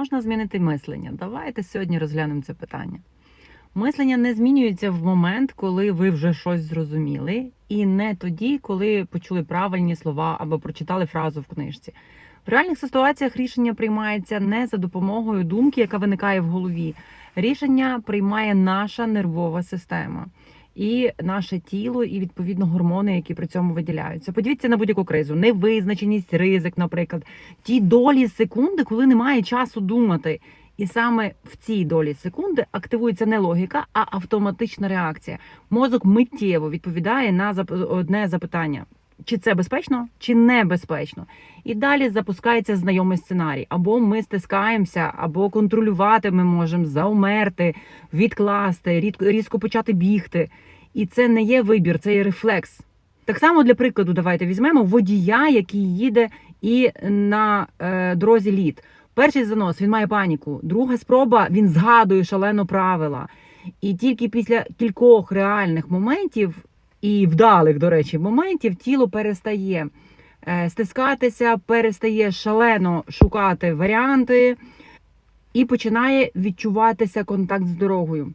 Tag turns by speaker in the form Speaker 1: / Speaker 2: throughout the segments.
Speaker 1: Можна змінити мислення. Давайте сьогодні розглянемо це питання. Мислення не змінюється в момент, коли ви вже щось зрозуміли, і не тоді, коли почули правильні слова або прочитали фразу в книжці. В реальних ситуаціях рішення приймається не за допомогою думки, яка виникає в голові. Рішення приймає наша нервова система. І наше тіло, і відповідно гормони, які при цьому виділяються. Подивіться на будь-яку кризу, невизначеність, ризик, наприклад, ті долі секунди, коли немає часу думати. І саме в цій долі секунди активується не логіка, а автоматична реакція. Мозок миттєво відповідає на одне запитання: чи це безпечно, чи небезпечно. І далі запускається знайомий сценарій. Або ми стискаємося, або контролювати ми можемо, заумерти, відкласти, різко почати бігти. І це не є вибір, це є рефлекс. Так само для прикладу, давайте візьмемо водія, який їде і на е, дорозі лід. Перший занос він має паніку. Друга спроба він згадує шалено правила. І тільки після кількох реальних моментів і вдалих, до речі, моментів тіло перестає е, стискатися, перестає шалено шукати варіанти і починає відчуватися контакт з дорогою.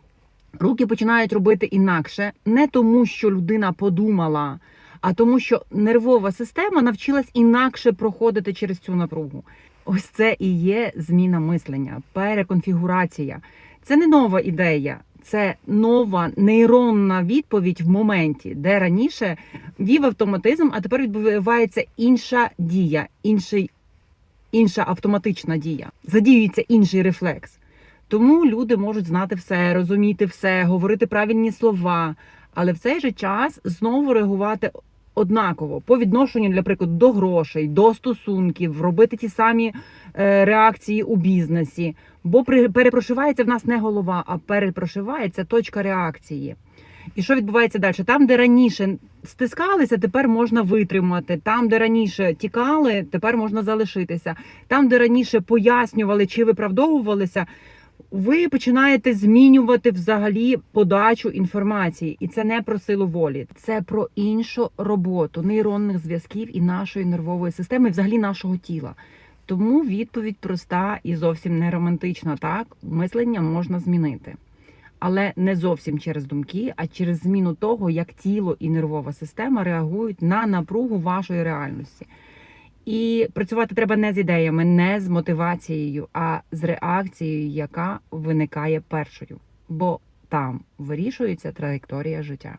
Speaker 1: Руки починають робити інакше, не тому, що людина подумала, а тому, що нервова система навчилась інакше проходити через цю напругу. Ось це і є зміна мислення, переконфігурація. Це не нова ідея, це нова нейронна відповідь в моменті, де раніше вів автоматизм, а тепер відбувається інша дія, інший, інша автоматична дія. Задіюється інший рефлекс. Тому люди можуть знати все, розуміти все, говорити правильні слова, але в цей же час знову реагувати однаково по відношенню, для прикладу, до грошей, до стосунків, робити ті самі е, реакції у бізнесі. Бо при, перепрошивається в нас не голова, а перепрошивається точка реакції. І що відбувається далі? Там, де раніше стискалися, тепер можна витримати. Там, де раніше тікали, тепер можна залишитися. Там, де раніше пояснювали чи виправдовувалися, ви починаєте змінювати взагалі подачу інформації, і це не про силу волі, це про іншу роботу нейронних зв'язків і нашої нервової системи, і взагалі нашого тіла. Тому відповідь проста і зовсім не романтична. Так, мислення можна змінити, але не зовсім через думки, а через зміну того, як тіло і нервова система реагують на напругу вашої реальності. І працювати треба не з ідеями, не з мотивацією, а з реакцією, яка виникає першою. Бо там вирішується траєкторія життя.